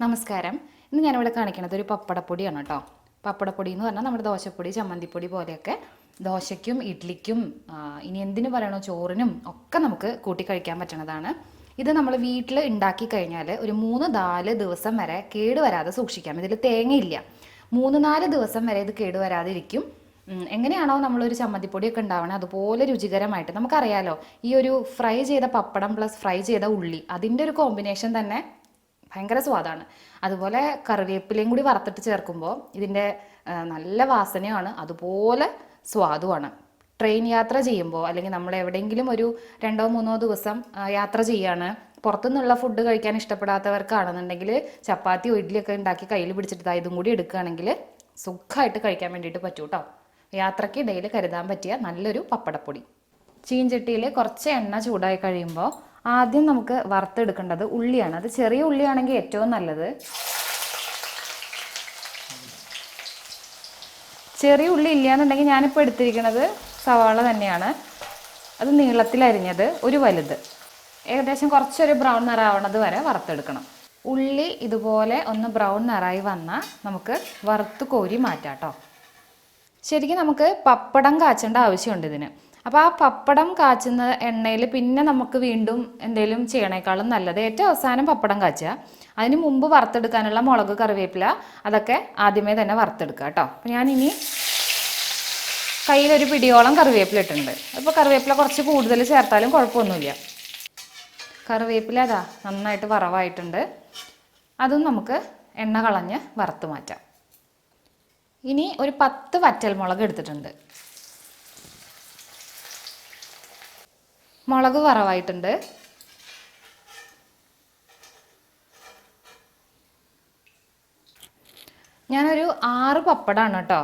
നമസ്കാരം. ഇന്ന് ഞാനിവിടെ കാണിക്കുന്നത് ഒരു പപ്പടപ്പൊടിയാണ് കേട്ടോ. പപ്പടപ്പൊടി എന്ന് പറഞ്ഞാൽ നമ്മുടെ ദോശപ്പൊടി ചമ്മന്തിപ്പൊടി പോലെയൊക്കെ ദോശയ്ക്കും ഇഡ്ലിക്കും ഇനി എന്തിനു പറയണോ ചോറിനും ഒക്കെ നമുക്ക് കൂട്ടി കഴിക്കാൻ പറ്റണതാണ്. ഇത് നമ്മൾ വീട്ടിൽ ഉണ്ടാക്കി കഴിഞ്ഞാൽ ഒരു മൂന്ന് നാല് ദിവസം വരെ കേട് വരാതെ സൂക്ഷിക്കാം. ഇതിൽ തേങ്ങയില്ല. മൂന്ന് നാല് ദിവസം വരെ ഇത് കേട് വരാതെ ഇരിക്കും എങ്ങനെയാണോ നമ്മളൊരു ചമ്മന്തിപ്പൊടിയൊക്കെ ഉണ്ടാവണേ അതുപോലെ രുചികരമായിട്ട് നമുക്കറിയാലോ. ഈ ഒരു ഫ്രൈ ചെയ്ത പപ്പടം പ്ലസ് ഫ്രൈ ചെയ്ത ഉള്ളി അതിന്റെ ഒരു കോമ്പിനേഷൻ തന്നെ ഭയങ്കര സ്വാദാണ്. അതുപോലെ കറിവേപ്പിലയും കൂടി വറുത്തിട്ട് ചേർക്കുമ്പോൾ ഇതിന്റെ നല്ല വാസനയാണ്. അതുപോലെ സ്വാദുമാണ്. ട്രെയിൻ യാത്ര ചെയ്യുമ്പോൾ അല്ലെങ്കിൽ നമ്മൾ എവിടെയെങ്കിലും ഒരു രണ്ടോ മൂന്നോ ദിവസം യാത്ര ചെയ്യാണ് പുറത്തുനിന്നുള്ള ഫുഡ് കഴിക്കാൻ ഇഷ്ടപ്പെടാത്തവർക്കാണെന്നുണ്ടെങ്കിൽ ചപ്പാത്തിയോ ഇഡ്ഡലിയൊക്കെ ഉണ്ടാക്കി കയ്യിൽ പിടിച്ചിട്ട് ഇതും കൂടി എടുക്കുകയാണെങ്കിൽ സുഖമായിട്ട് കഴിക്കാൻ വേണ്ടിയിട്ട് പറ്റൂ കേട്ടോ യാത്രയ്ക്ക് ഇടയിൽ കരുതാൻ പറ്റിയ നല്ലൊരു പപ്പടപ്പൊടി. ചീഞ്ചട്ടിയിൽ കുറച്ച് എണ്ണ ചൂടായി കഴിയുമ്പോൾ ആദ്യം നമുക്ക് വറുത്തെടുക്കേണ്ടത് ഉള്ളിയാണ്. അത് ചെറിയ ഉള്ളിയാണെങ്കിൽ ഏറ്റവും നല്ലത്. ചെറിയ ഉള്ളി ഇല്ലയെന്നുണ്ടെങ്കിൽ ഞാനിപ്പോൾ എടുത്തിരിക്കുന്നത് സവാള തന്നെയാണ്. അത് നീളത്തിലരിഞ്ഞത് ഒരു വലുത്. ഏകദേശം കുറച്ചൊരു ബ്രൗൺ നിറാവണത് വരെ വറുത്തെടുക്കണം. ഉള്ളി ഇതുപോലെ ഒന്ന് ബ്രൗൺ നിറായി വന്നാൽ നമുക്ക് വറുത്ത് കോരി മാറ്റാം കേട്ടോ ശരിക്കും നമുക്ക് പപ്പടം കാച്ചേണ്ട ആവശ്യമുണ്ട് ഇതിന്. അപ്പോൾ ആ പപ്പടം കാച്ചുന്ന എണ്ണയിൽ പിന്നെ നമുക്ക് വീണ്ടും എന്തെങ്കിലും ചെയ്യണേക്കാളും നല്ലത്. ഏറ്റവും അവസാനം പപ്പടം കാച്ചുക അതിന് മുമ്പ് വറുത്തെടുക്കാനുള്ള മുളക് കറിവേപ്പില അതൊക്കെ ആദ്യമേ തന്നെ വറുത്തെടുക്കുക കേട്ടോ. അപ്പോൾ ഞാനിനി കയ്യിലൊരു പിടിയോളം കറിവേപ്പില ഇട്ടിട്ടുണ്ട്. അപ്പോൾ കറിവേപ്പില കുറച്ച് കൂടുതൽ ചേർത്താലും കുഴപ്പമൊന്നുമില്ല. കറിവേപ്പില അതാ നന്നായിട്ട് വറവായിട്ടുണ്ട്. അതും നമുക്ക് എണ്ണ കളഞ്ഞ് വറുത്ത് മാറ്റാം. ഇനി ഒരു പത്ത് വറ്റൽമുളക് എടുത്തിട്ടുണ്ട്. മുളക് കുറവായിട്ടുണ്ട് ഞാനൊരു ആറ് പപ്പടാണ് കേട്ടോ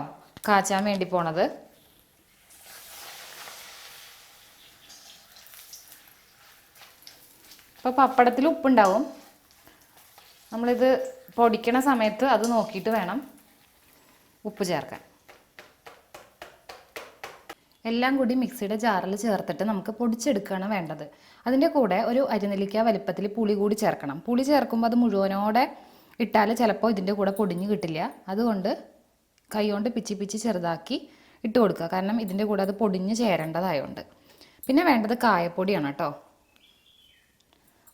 കാച്ചാൻ വേണ്ടി പോണത്. അപ്പോൾ പപ്പടത്തിൽ ഉപ്പുണ്ടാവും. നമ്മളിത് പൊടിക്കണ സമയത്ത് അത് നോക്കിയിട്ട് വേണം ഉപ്പ് ചേർക്കാൻ. എല്ലാം കൂടി മിക്സിയുടെ ജാറിൽ ചേർത്തിട്ട് നമുക്ക് പൊടിച്ചെടുക്കുകയാണ് വേണ്ടത്. അതിന്റെ കൂടെ ഒരു അരിനെല്ലിക്ക വലിപ്പത്തിൽ പുളി കൂടി ചേർക്കണം. പുളി ചേർക്കുമ്പോൾ അത് മുഴുവനോടെ ഇട്ടാൽ ചിലപ്പോൾ ഇതിന്റെ കൂടെ പൊടിഞ്ഞ് കിട്ടില്ല. അതുകൊണ്ട് കൈകൊണ്ട് പിച്ചി പിച്ചി ചെറുതാക്കി ഇട്ട് കൊടുക്കുക. കാരണം ഇതിന്റെ കൂടെ അത് പൊടിഞ്ഞ് ചേരേണ്ടതായതുകൊണ്ട് പിന്നെ വേണ്ടത് കായപ്പൊടിയാണ് കേട്ടോ.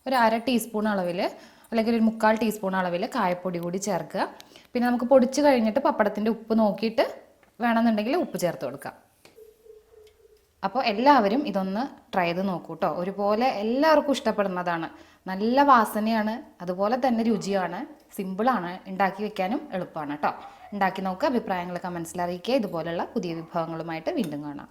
ഒരു അര ടീസ്പൂൺ അളവിൽ അല്ലെങ്കിൽ ഒരു മുക്കാൽ ടീസ്പൂൺ അളവിൽ കായപ്പൊടി കൂടി ചേർക്കുക. പിന്നെ നമുക്ക് പൊടിച്ച് കഴിഞ്ഞിട്ട് പപ്പടത്തിന്റെ ഉപ്പ് നോക്കിയിട്ട് വേണമെന്നുണ്ടെങ്കിൽ ഉപ്പ് ചേർത്ത് കൊടുക്കാം. അപ്പോൾ എല്ലാവരും ഇതൊന്ന് ട്രൈ ചെയ്ത് നോക്കൂ കേട്ടോ ഒരുപോലെ എല്ലാവർക്കും ഇഷ്ടപ്പെടുന്നതാണ്. നല്ല വാസനയാണ് അതുപോലെ തന്നെ രുചിയാണ് സിമ്പിളാണ് ഉണ്ടാക്കി വെക്കാനും എളുപ്പമാണ് കേട്ടോ ഉണ്ടാക്കി നോക്കുക അഭിപ്രായങ്ങൾ കമൻസിൽ അറിയിക്കുക. ഇതുപോലുള്ള പുതിയ വിഭവങ്ങളുമായിട്ട് വീണ്ടും കാണാം.